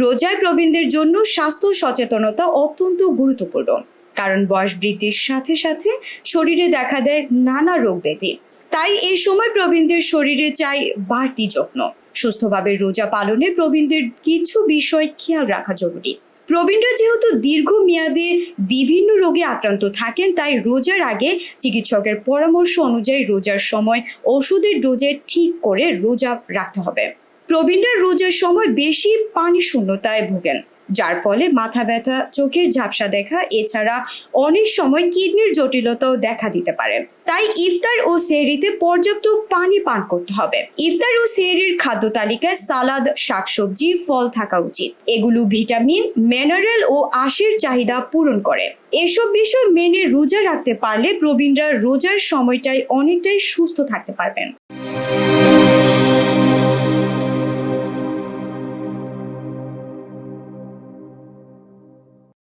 রোজায় প্রবীণদের জন্য স্বাস্থ্য সচেতনতা অত্যন্ত গুরুত্বপূর্ণ, কারণ বয়স বৃদ্ধির সাথে সাথে শরীরে দেখা দেয় নানা রোগ ব্যাধি। তাই এই সময় প্রবীণদের শরীরে চাই বাড়তি যত্ন। সুস্থভাবে রোজা পালনে প্রবীণদের কিছু বিষয় খেয়াল রাখা জরুরি। প্রবীণরা যেহেতু দীর্ঘ দীর্ঘমেয়াদে বিভিন্ন রোগে আক্রান্ত থাকেন, তাই রোজার আগে চিকিৎসকের পরামর্শ অনুযায়ী রোজার সময় ওষুধের ডোজে ঠিক করে রোজা রাখতে হবে। প্রবীণরা রোজার সময় বেশি পানি শূন্যতায় ভোগেন, যার ফলে মাথা ব্যথা, চোখের ঝাপসা দেখা, এছাড়া অনেক সময় কিডনির জটিলতাও দেখা দিতে পারে। তাই ইফতার ও সেহরিতে পর্যাপ্ত পানি পান করতে হবে। ইফতার ও সেহরির খাদ্য তালিকায় সালাদ, শাকসবজি, ফল থাকা উচিত। এগুলো ভিটামিন, মিনারেল ও আশির চাহিদা পূরণ করে। এসব বিষয় মেনে রোজা রাখতে পারলে প্রবীণরা রোজার সময়টায় অনেকটাই সুস্থ থাকতে পারবেন।